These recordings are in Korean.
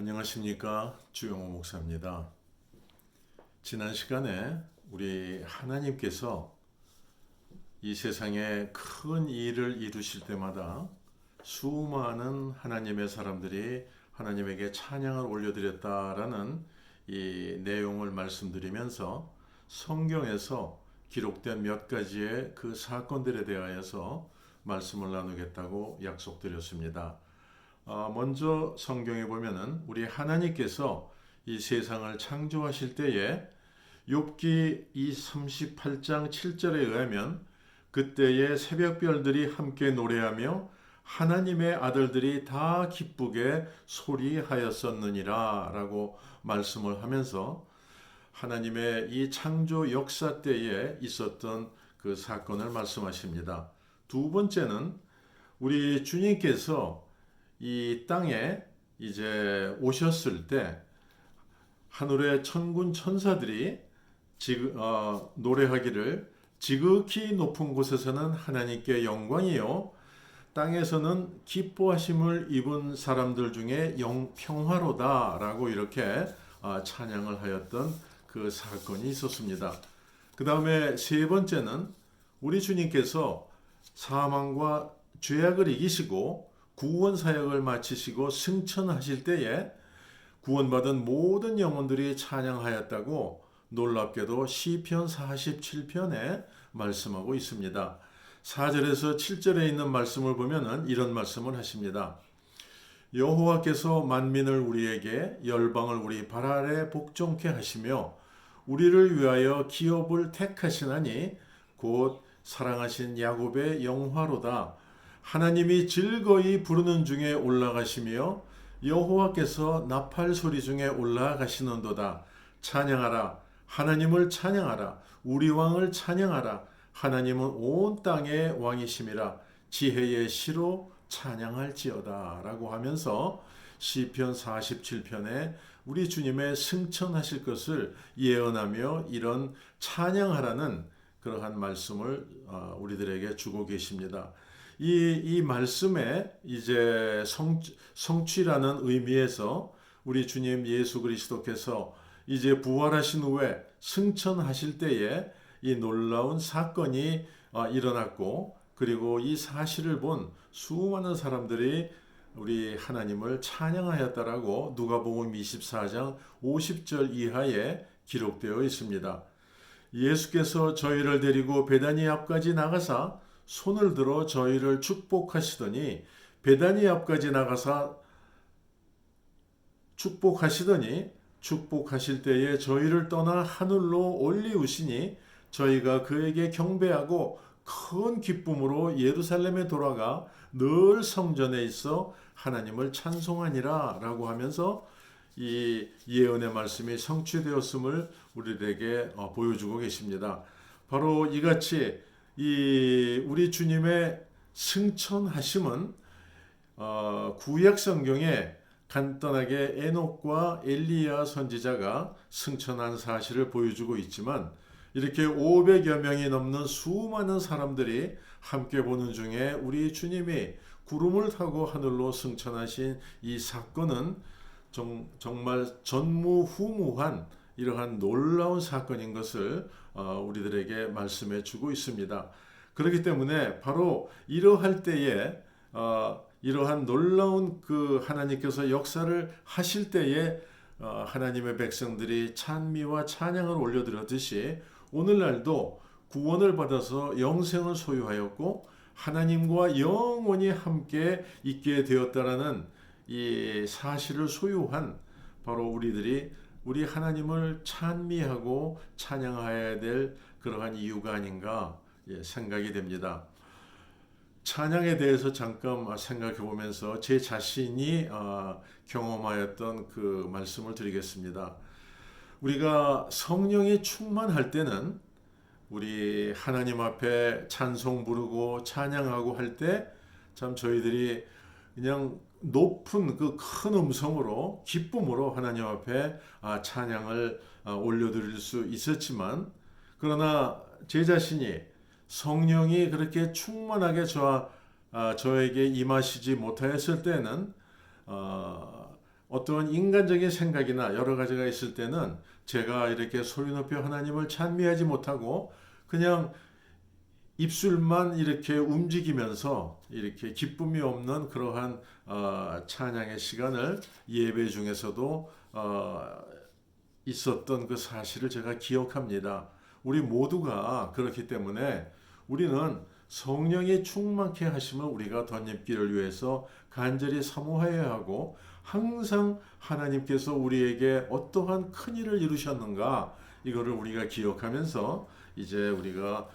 안녕하십니까 주영호 목사입니다. 지난 시간에 우리 하나님께서 이 세상에 큰 일을 이루실 때마다 수많은 하나님의 사람들이 하나님에게 찬양을 올려드렸다라는 이 내용을 말씀드리면서 성경에서 기록된 몇 가지의 그 사건들에 대하여서 말씀을 나누겠다고 약속드렸습니다. 아, 먼저 성경에 보면은 우리 하나님께서 이 세상을 창조하실 때에 욥기 이 38장 7절에 의하면 그때의 새벽별들이 함께 노래하며 하나님의 아들들이 다 기쁘게 소리하였었느니라라고 말씀을 하면서 하나님의 이 창조 역사 때에 있었던 그 사건을 말씀하십니다. 두 번째는 우리 주님께서 이 땅에 이제 오셨을 때 하늘의 천군 천사들이 지금 어, 노래하기를 지극히 높은 곳에서는 하나님께 영광이요 땅에서는 기뻐하심을 입은 사람들 중에 영 평화로다라고 이렇게 어, 찬양을 하였던 그 사건이 있었습니다. 그 다음에 세 번째는 우리 주님께서 사망과 죄악을 이기시고 구원 사역을 마치시고 승천하실 때에 구원받은 모든 영혼들이 찬양하였다고 놀랍게도 시편 47편에 말씀하고 있습니다. 4절에서 7절에 있는 말씀을 보면은 이런 말씀을 하십니다. 여호와께서 만민을 우리에게 열방을 우리 발 아래 복종케 하시며 우리를 위하여 기업을 택하시나니 곧 사랑하신 야곱의 영화로다. 하나님이 즐거이 부르는 중에 올라가시며 여호와께서 나팔 소리 중에 올라가시는도다. 찬양하라. 하나님을 찬양하라. 우리 왕을 찬양하라. 하나님은 온 땅의 왕이심이라. 지혜의 시로 찬양할지어다. 라고 하면서 시편 47편에 우리 주님의 승천하실 것을 예언하며 이런 찬양하라는 그러한 말씀을 어, 우리들에게 주고 계십니다. 이, 이 말씀에 이제 성, 성취라는 의미에서 우리 주님 예수 그리스도께서 이제 부활하신 후에 승천하실 때에 이 놀라운 사건이 어, 일어났고 그리고 이 사실을 본 수많은 사람들이 우리 하나님을 찬양하였다라고 누가복음 24장 50절 이하에 기록되어 있습니다. 예수께서 저희를 데리고 베다니 앞까지 나가사 손을 들어 저희를 축복하시더니 베다니 앞까지 나가사 축복하시더니 축복하실 때에 저희를 떠나 하늘로 올리우시니 저희가 그에게 경배하고 큰 기쁨으로 예루살렘에 돌아가 늘 성전에 있어 하나님을 찬송하니라 라고 하면서 이 예언의 말씀이 성취되었음을 우리에게 어, 보여주고 계십니다. 바로 이같이 이 우리 주님의 승천하심은 어, 구약 성경에 간단하게 에녹과 엘리야 선지자가 승천한 사실을 보여주고 있지만 이렇게 500여 명이 넘는 수많은 사람들이 함께 보는 중에 우리 주님이 구름을 타고 하늘로 승천하신 이 사건은 정, 정말 전무후무한 이러한 놀라운 사건인 것을 어, 우리들에게 말씀해 주고 있습니다. 그렇기 때문에 바로 이러할 때에 어, 이러한 놀라운 그 하나님께서 역사를 하실 때에 어, 하나님의 백성들이 찬미와 찬양을 올려드렸듯이 오늘날도 구원을 받아서 영생을 소유하였고 하나님과 영원히 함께 있게 되었다라는 이 사실을 소유한 바로 우리들이 우리 하나님을 찬미하고 찬양해야 될 그러한 이유가 아닌가 예, 생각이 됩니다. 찬양에 대해서 잠깐 생각해 보면서 제 자신이 어, 경험하였던 그 말씀을 드리겠습니다. 우리가 성령이 충만할 때는 우리 하나님 앞에 찬송 부르고 찬양하고 할 때 참 저희들이 그냥 높은 그 큰 음성으로 기쁨으로 하나님 앞에 아, 찬양을 아, 올려드릴 수 있었지만 그러나 제 자신이 성령이 그렇게 충만하게 저, 아, 저에게 임하시지 못하였을 때는 어, 어떠한 인간적인 생각이나 여러 가지가 있을 때는 제가 이렇게 소리 높여 하나님을 찬미하지 못하고 그냥 입술만 이렇게 움직이면서 이렇게 기쁨이 없는 그러한 어, 찬양의 시간을 예배 중에서도 어, 있었던 그 사실을 제가 기억합니다. 우리 모두가 그렇기 때문에 우리는 성령이 충만케 하심을 우리가 덧입기를 위해서 간절히 사모해야 하고 항상 하나님께서 우리에게 어떠한 큰 일을 이루셨는가 이거를 우리가 기억하면서 이제 우리가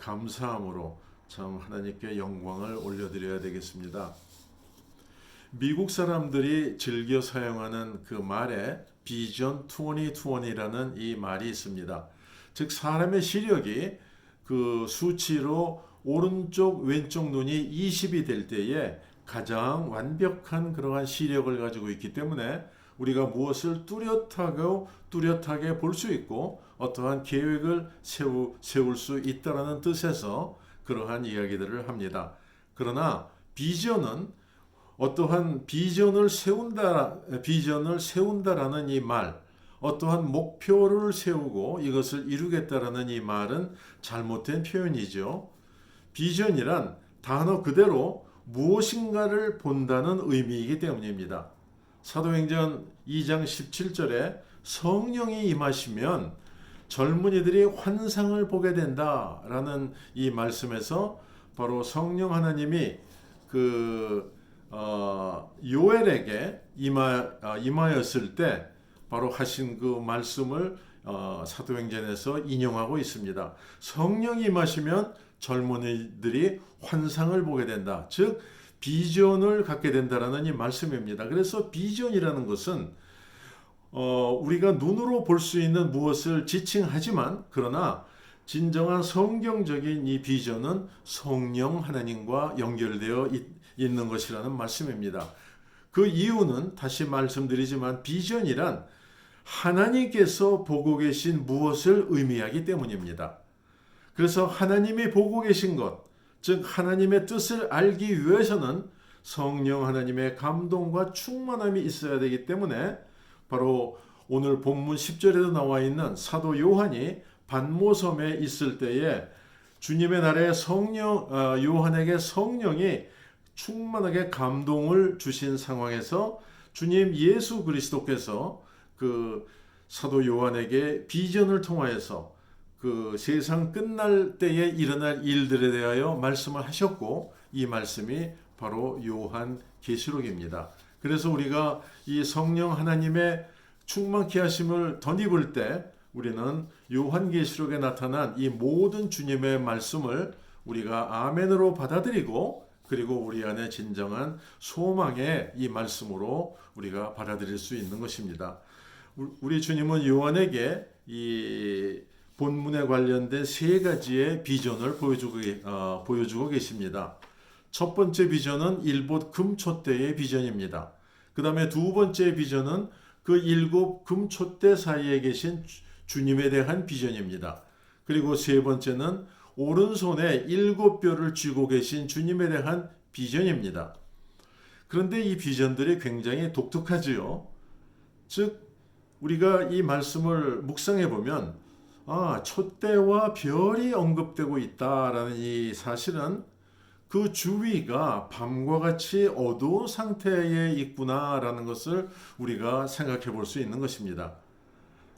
감사함으로 참 하나님께 영광을 올려드려야 되겠습니다. 미국 사람들이 즐겨 사용하는 그 말에 비전 2020이라는 이 말이 있습니다. 즉 사람의 시력이 그 수치로 오른쪽 왼쪽 눈이 20이 될 때에 가장 완벽한 그러한 시력을 가지고 있기 때문에 우리가 무엇을 뚜렷하고 뚜렷하게 볼 수 있고 어떠한 계획을 세우, 세울 수 있다라는 뜻에서 그러한 이야기들을 합니다. 그러나 비전은 어떠한 비전을 세운다 비전을 세운다라는 이 말, 어떠한 목표를 세우고 이것을 이루겠다라는 이 말은 잘못된 표현이죠. 비전이란 단어 그대로 무엇인가를 본다는 의미이기 때문입니다. 사도행전 2장 17절에 성령이 임하시면 젊은이들이 환상을 보게 된다라는 이 말씀에서 바로 성령 하나님이 그 어, 요엘에게 임하, 아, 임하였을 때 바로 하신 그 말씀을 어, 사도행전에서 인용하고 있습니다. 성령이 임하시면 젊은이들이 환상을 보게 된다. 즉 비전을 갖게 된다라는 이 말씀입니다. 그래서 비전이라는 것은 어, 우리가 눈으로 볼 수 있는 무엇을 지칭하지만 그러나 진정한 성경적인 이 비전은 성령 하나님과 연결되어 있, 있는 것이라는 말씀입니다. 그 이유는 다시 말씀드리지만 비전이란 하나님께서 보고 계신 무엇을 의미하기 때문입니다. 그래서 하나님이 보고 계신 것, 즉 하나님의 뜻을 알기 위해서는 성령 하나님의 감동과 충만함이 있어야 되기 때문에 바로 오늘 본문 10절에도 나와 있는 사도 요한이 반모섬에 있을 때에 주님의 날에 성령 어, 요한에게 성령이 충만하게 감동을 주신 상황에서 주님 예수 그리스도께서 그 사도 요한에게 비전을 통하여서 그 세상 끝날 때에 일어날 일들에 대하여 말씀을 하셨고 이 말씀이 바로 요한 계시록입니다. 그래서 우리가 이 성령 하나님의 충만케 하심을 덧입을 때 우리는 요한계시록에 나타난 이 모든 주님의 말씀을 우리가 아멘으로 받아들이고 그리고 우리 안에 진정한 소망의 이 말씀으로 우리가 받아들일 수 있는 것입니다. 우리 주님은 요한에게 이 본문에 관련된 세 가지의 비전을 보여주고, 어, 보여주고 계십니다. 첫 번째 비전은 일곱 금초대의 비전입니다. 그 다음에 두 번째 비전은 그 일곱 금초대 사이에 계신 주님에 대한 비전입니다. 그리고 세 번째는 오른손에 일곱 뼈를 쥐고 계신 주님에 대한 비전입니다. 그런데 이 비전들이 굉장히 독특하지요. 즉, 우리가 이 말씀을 묵상해 보면, 아, 촛대와 별이 언급되고 있다라는 이 사실은 그 주위가 밤과 같이 어두운 상태에 있구나라는 것을 우리가 생각해 볼 수 있는 것입니다.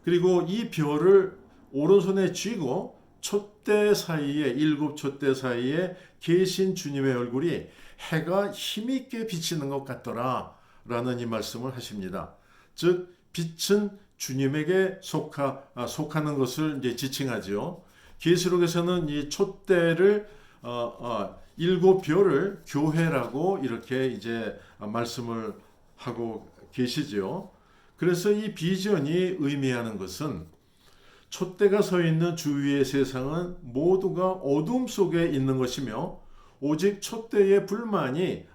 그리고 이 별을 오른손에 쥐고 촛대 사이에 일곱 촛대 사이에 계신 주님의 얼굴이 해가 힘있게 비치는 것 같더라라는 이 말씀을 하십니다. 즉 빛은 주님에게 속하 아, 속하는 것을 이제 지칭하지요. 계시록에서는 이 촛대를 어, 어, 일곱 별을 교회라고 이렇게 이제 말씀을 하고 계시지요. 그래서 이 비전이 의미하는 것은 촛대가 서 있는 주위의 세상은 모두가 어둠 속에 있는 것이며 오직 촛대의 불만이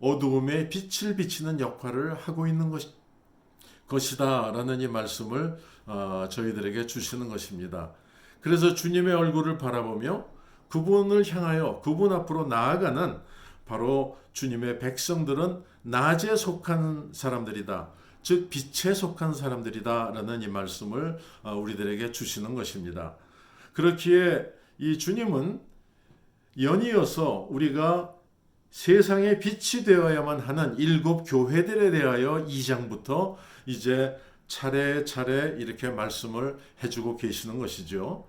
어두움에 빛을 비치는 역할을 하고 있는 것, 것이다라는 이 말씀을 어, 저희들에게 주시는 것입니다. 그래서 주님의 얼굴을 바라보며 그분을 향하여 그분 앞으로 나아가는 바로 주님의 백성들은 낮에 속한 사람들이다. 즉 빛에 속한 사람들이다라는 이 말씀을 어, 우리들에게 주시는 것입니다. 그렇기에 이 주님은 연이어서 우리가 세상의 빛이 되어야만 하는 일곱 교회들에 대하여 2장부터 이제 차례차례 이렇게 말씀을 해주고 계시는 것이죠.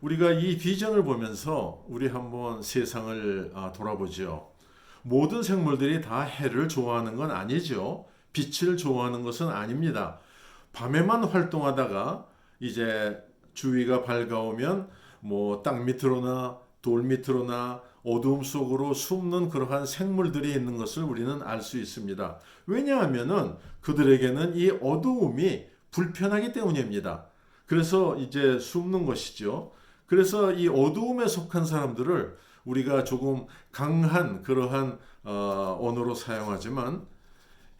우리가 이 비전을 보면서 우리 한번 세상을 아, 돌아보죠. 모든 생물들이 다 해를 좋아하는 건 아니죠. 빛을 좋아하는 것은 아닙니다. 밤에만 활동하다가 이제 주위가 밝아오면 뭐 땅 밑으로나 돌 밑으로나 어두움 속으로 숨는 그러한 생물들이 있는 것을 우리는 알 수 있습니다. 왜냐하면은 그들에게는 이 어두움이 불편하기 때문입니다. 그래서 이제 숨는 것이죠. 그래서 이 어두움에 속한 사람들을 우리가 조금 강한 그러한 어, 언어로 사용하지만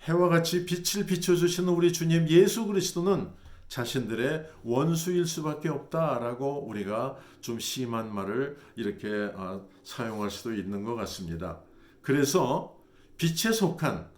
해와 같이 빛을 비춰주시는 우리 주님 예수 그리스도는 자신들의 원수일 수밖에 없다라고 우리가 좀 심한 말을 이렇게 어, 사용할 수도 있는 것 같습니다. 그래서 빛에 속한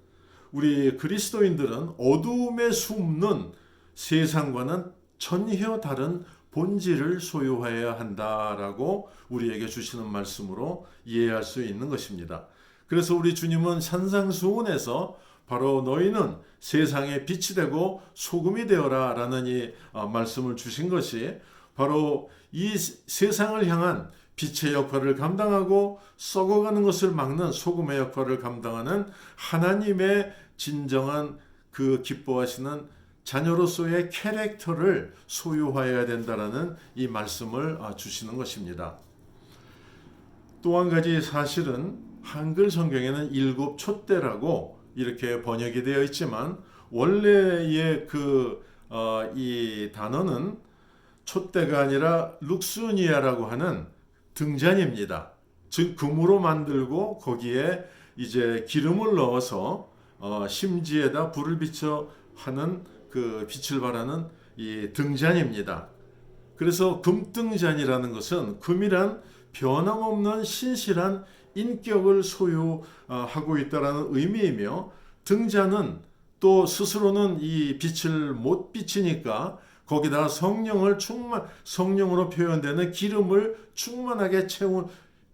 우리 그리스도인들은 어두움에 숨는 세상과는 전혀 다른 본질을 소유하여야 한다라고 우리에게 주시는 말씀으로 이해할 수 있는 것입니다. 그래서 우리 주님은 산상수훈에서 바로 너희는 세상의 빛이 되고 소금이 되어라 라는 이 어, 말씀을 주신 것이 바로 이 세상을 향한 빛의 역할을 감당하고 썩어가는 것을 막는 소금의 역할을 감당하는 하나님의 진정한 그 기뻐하시는 자녀로서의 캐릭터를 소유하여야 된다라는 이 말씀을 아, 주시는 것입니다. 또 한 가지 사실은 한글 성경에는 일곱 촛대라고 이렇게 번역이 되어 있지만 원래의 그 이 단어는 촛대가 아니라 룩스니아라고 하는 등잔입니다. 즉 금으로 만들고 거기에 이제 기름을 넣어서 어, 심지에다 불을 비춰 하는 그 빛을 발하는 이 등잔입니다. 그래서 금등잔이라는 것은 금이란 변함없는 신실한 인격을 소유하고 있다라는 의미이며 등잔은 또 스스로는 이 빛을 못 비치니까 거기다 성령을 충만 성령으로 표현되는 기름을 충만하게 채우,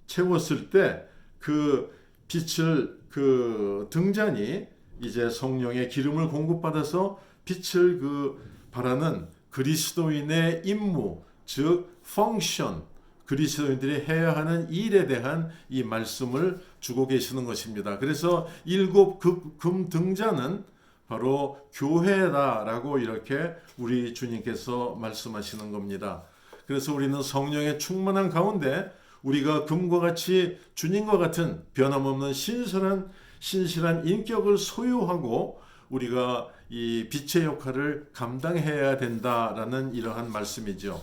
채웠을 때 그 빛을 그 등잔이 이제 성령의 기름을 공급받아서 빛을 그 바라는 그리스도인의 임무 즉 펑션 그리스도인들이 해야 하는 일에 대한 이 말씀을 주고 계시는 것입니다. 그래서 일곱 금 등자는 바로 교회다라고 이렇게 우리 주님께서 말씀하시는 겁니다. 그래서 우리는 성령의 충만한 가운데 우리가 금과 같이 주님과 같은 변함없는 신실한 신실한 인격을 소유하고 우리가 이 빛의 역할을 감당해야 된다라는 이러한 말씀이죠.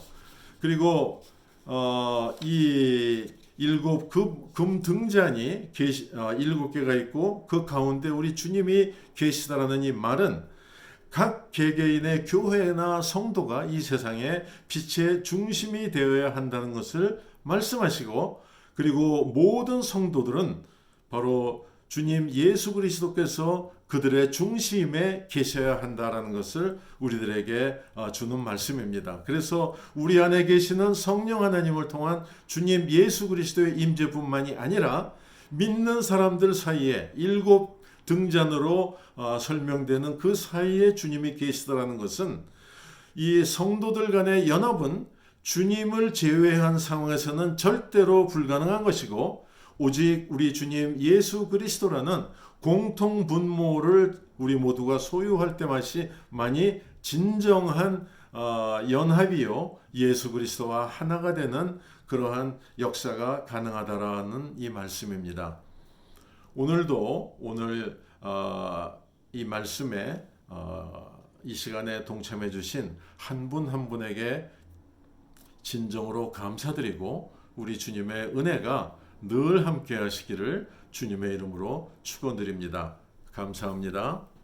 그리고 어, 이 일곱 금, 금 등잔이 계시, 어, 일곱 개가 있고 그 가운데 우리 주님이 계시다라는 이 말은 각 개개인의 교회나 성도가 이 세상의 빛의 중심이 되어야 한다는 것을 말씀하시고 그리고 모든 성도들은 바로 주님 예수 그리스도께서 그들의 중심에 계셔야 한다라는 것을 우리들에게 어, 주는 말씀입니다. 그래서 우리 안에 계시는 성령 하나님을 통한 주님 예수 그리스도의 임재뿐만이 아니라 믿는 사람들 사이에 일곱 등잔으로 어, 설명되는 그 사이에 주님이 계시다라는 것은 이 성도들 간의 연합은 주님을 제외한 상황에서는 절대로 불가능한 것이고 오직 우리 주님 예수 그리스도라는 공통 분모를 우리 모두가 소유할 때만이 많이 진정한 어, 연합이요 예수 그리스도와 하나가 되는 그러한 역사가 가능하다라는 이 말씀입니다. 오늘도 오늘 어, 이 말씀에 어, 이 시간에 동참해 주신 한분한 분에게 진정으로 감사드리고 우리 주님의 은혜가 늘 함께 하시기를 주님의 이름으로 축원드립니다. 감사합니다.